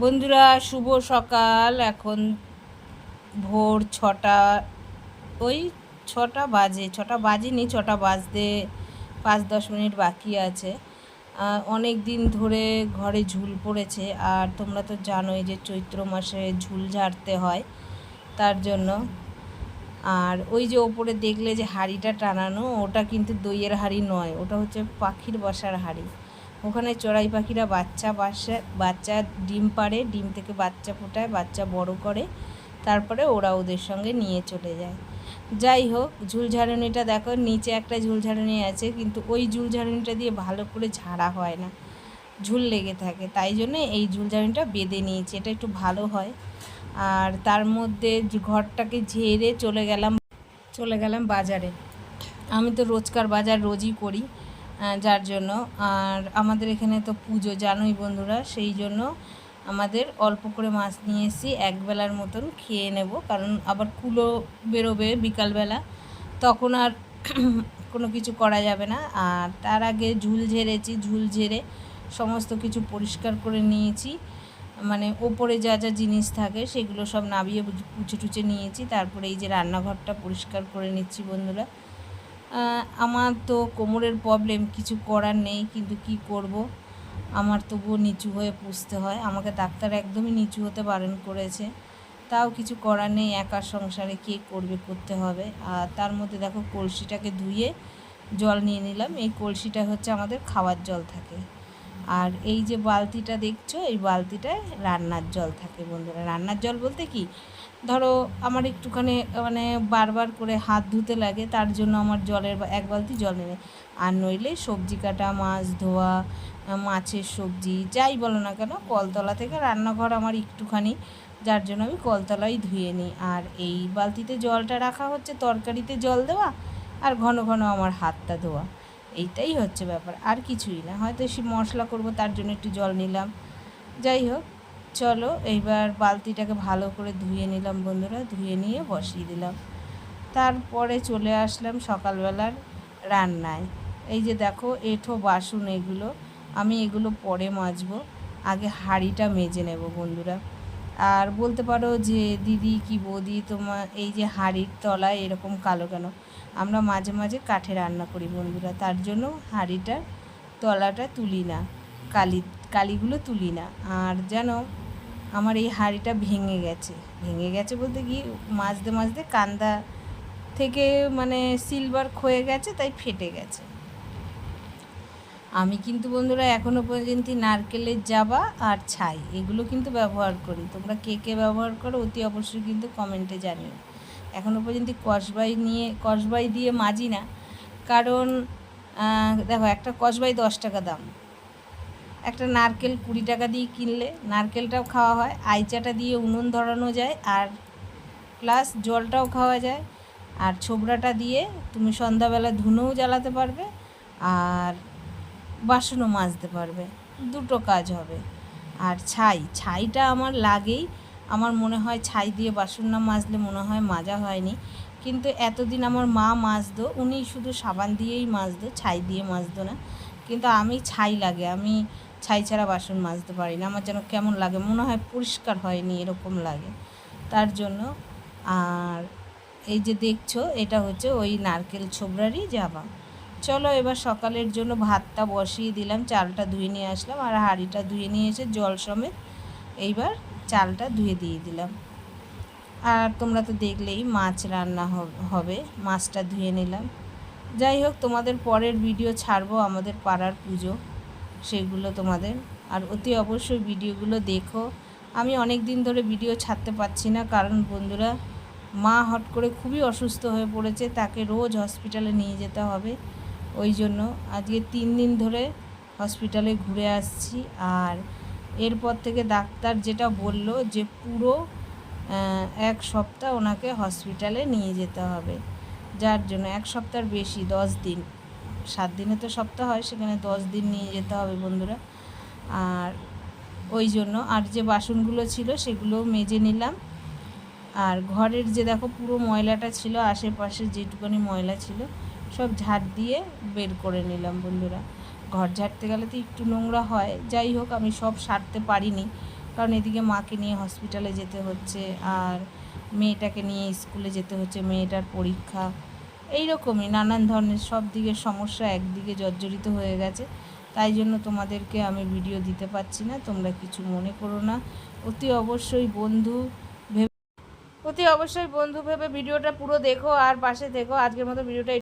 বন্ধুরা, শুভ সকাল। এখন ভোর ছটা, ওই ছটা বাজে, ছটা বাজেনি, ছটা বাজতে পাঁচ দশ মিনিট বাকি আছে। অনেক দিন ধরে ঘরে ঝুল পড়েছে, আর তোমরা তো জানোই যে চৈত্র মাসে ঝুল ঝাড়তে হয় তার জন্য। আর ওই যে ওপরে দেখলে যে হাঁড়িটা টানানো, ওটা কিন্তু দইয়ের হাঁড়ি নয়, ওটা হচ্ছে পাখির বসার হাঁড়ি। ওখানে চড়াই পাখিরা বাচ্চা বাসা, বাচ্চা ডিম পাড়ে, ডিম থেকে বাচ্চা ফোটায়, বাচ্চা বড় করে। তারপরে ওরা ওদের সঙ্গে নিয়ে চলে যায়। যাই হোক, ঝুলঝাড়নিটা দেখো, নিচে একটা ঝুলঝাড়নি আছে, কিন্তু ওই ঝুলঝাড়নিটা দিয়ে ভালো করে ঝাড়া হয় না। ঝুল লেগে থাকে, তাই জন্য এই ঝুলঝাড়নিটা বেঁধে নিয়েছি, এটা একটু ভালো হয়। আর তার মধ্যে ঘরটাকে ঝেড়ে চলে গেলাম চলে গেলাম বাজারে। আমি তো রোজকার বাজার রোজই করি। যার জন্য। আর আমাদের এখানে তো পুজো, জানোই বন্ধুরা, সেই জন্য আমাদের অল্প করে মাছ নিয়ে এসেছি একবেলার মতন খেয়ে নেব। কারণ আবার কুলো বেরোবে বিকালবেলা, তখন আর কোনো কিছু করা যাবে না। আর তার আগে ঝুল ঝেড়েছি, ঝুল ঝেড়ে সমস্ত কিছু পরিষ্কার করে নিয়েছি। মানে ওপরে যা যা জিনিস থাকে সেগুলো সব নাবিয়ে পুচে টুচে নিয়েছি। তারপরে এই যে রান্নাঘরটা পরিষ্কার করে নিচ্ছি বন্ধুরা। আমার তো কোমরের প্রবলেম কিছু করার নেই, কিন্তু কি করব? আমার তবুও নিচু হয়ে পুষতে হয়। আমাকে ডাক্তার একদমই নিচু হতে বারণ করেছে। তাও কিছু করার নেই, একা সংসারে কে করবে, করতে হবে। আর তার মধ্যে দেখো, কলসিটাকে ধুয়ে জল নিয়ে নিলাম। এই কলসিটা হচ্ছে আমাদের খাওয়ার জল থাকে। আর এই যে বালতিটা দেখছ, এই বালতিটায় রান্নার জল থাকে বন্ধুরা। রান্নার জল বলতে কি? ধরো আমার একটুখানি মানে বারবার করে হাত ধুতে লাগে, তার জন্য আমার জলের এক বালতি জল নেবে আর নইলে সবজি কাটা, মাছ ধোয়া মাছের সবজি, যাই বলো না কেন, কলতলা থেকে রান্নাঘর আমার একটুখানি, যার জন্য আমি কলতলাই ধুয়ে নিই। আর এই বালতিতে জলটা রাখা হচ্ছে, তরকারিতে জল দেওয়া, আর ঘন ঘন আমার হাতটা ধোয়া। এইটাই হচ্ছে ব্যাপার, আর কিছুই না। হয়তো সে মশলা করব, তার জন্য একটু জল নিলাম। যাই হোক চলো, এইবার বালতিটাকে ভালো করে ধুয়ে নিলাম বন্ধুরা, ধুয়ে নিয়ে বসিয়ে দিলাম। তারপরে চলে আসলাম সকালবেলার রান্নায়। এই যে দেখো, এঠো বাসন এগুলো, আমি এগুলো পরে মাজবো, আগে হাঁড়িটা মেজে নেব বন্ধুরা। আর বলতে পারো যে দিদি কি বৌদি তোমার এই যে হাঁড়ির তলায় এরকম কালো কেন? আমরা মাঝে মাঝে কাঠে রান্না করি বন্ধুরা, তার জন্য হাঁড়িটার তলাটা তুলি না, কালি, কালিগুলো তুলি না। আর যেন আমার এই হাঁড়িটা ভেঙে গেছে। ভেঙে গেছে বলতে কি, মাজতে মাজতে কান্দা থেকে মানে সিলভার ক্ষয়ে গেছে, তাই ফেটে গেছে। আমি কিন্তু বন্ধুরা এখনও পর্যন্ত নারকেলের জাবা আর ছাই, এগুলো কিন্তু ব্যবহার করি। তোমরা কে কে ব্যবহার করো, অতি অবশ্যই কিন্তু কমেন্টে জানিও। এখনও পর্যন্ত কসবাই নিয়ে, কসবাই দিয়ে মাজি না। কারণ দেখো একটা কসবাই দশ টাকা দাম। একটা নারকেল কুড়ি টাকা দিয়ে কিনলে, নারকেলটাও খাওয়া হয়, আইচাটা দিয়ে উনুন ধরানো যায়, আর প্লাস জলটাও খাওয়া যায়, আর ছোবড়াটা দিয়ে তুমি সন্ধ্যাবেলা ধুনোও জ্বালাতে পারবে, আর বাসনও মাজতে পারবে, দুটো কাজ হবে। আর ছাই, ছাইটা আমার লাগেই, আমার মনে হয় ছাই দিয়ে বাসন না মাজলে মনে হয় মাজা হয়নি, কিন্তু এতদিন আমার মা মাজতো, উনি শুধু সাবান দিয়েই মাজতো, ছাই দিয়ে মাজতো না, কিন্তু আমি ছাই লাগে, আমি ছাই ছাড়া বাসন মাজতে পারি না। আমার যেন কেমন লাগে, মনে হয় পরিষ্কার হয়নি, এরকম লাগে। তার জন্য আর এই যে দেখছ, এটা হচ্ছে ওই নারকেল ছোবরারই যাবা চলো এবার সকালের জন্য ভাতটা বসিয়ে দিলাম, চালটা ধুয়ে নিয়ে আসলাম আর হাঁড়িটা ধুয়ে নিয়ে এসে জল সমেত এইবার চালটা ধুয়ে দিয়ে দিলাম। আর তোমরা তো দেখলেই মাছ রান্না হবে মাছটা ধুয়ে নিলাম। যাই হোক, তোমাদের পরের ভিডিও ছাড়বো আমাদের পাড়ার পুজো। সেগুলো তোমাদের। আর অতি অবশ্যই ভিডিওগুলো দেখো। আমি অনেক দিন ধরে ভিডিও ছাড়তে পারছি না, কারণ বন্ধুরা, মা হট করে খুবই অসুস্থ হয়ে পড়েছে, তাকে রোজ হসপিটালে নিয়ে যেতে হবে। ওই জন্য আজকে তিন দিন ধরে হসপিটালে ঘুরে আসছি। আর এরপর থেকে ডাক্তার যেটা বলল যে পুরো এক সপ্তাহ ওনাকে হসপিটালে নিয়ে যেতে হবে। যার জন্য এক সপ্তাহ বেশি, দশ দিন। সাত দিনে তো সপ্তাহ হয়, সেখানে দশ দিন নিয়ে যেতে হবে বন্ধুরা। আর ওই জন্য আর যে বাসনগুলো ছিল সেগুলো মেজে নিলাম। আর ঘরের যে দেখো পুরো ময়লাটা ছিল, আশেপাশে যেটুকুনি ময়লা ছিল, সব ঝাড় দিয়ে বের করে নিলাম বন্ধুরা। ঘর ঝাড়তে গেলে তো একটু নোংরা হয়। যাই হোক, আমি সব সারতে পারিনি। কারণ এদিকে মাকে নিয়ে হসপিটালে যেতে হচ্ছে, আর মেয়েটাকে নিয়ে স্কুলে যেতে হচ্ছে। মেয়েটার পরীক্ষা এই রকমই নানান ধরনের সব দিকের সমস্যা একদিকে জর্জরিত হয়ে গেছে। তাই জন্য তোমাদেরকে আমি ভিডিও দিতে পারছি না, তোমরা কিছু মনে করো না। অতি অবশ্যই বন্ধু ভেবে অতি অবশ্যই বন্ধু ভেবে ভিডিওটা পুরো দেখো আর পাশে দেখো আজকের মতো ভিডিওটা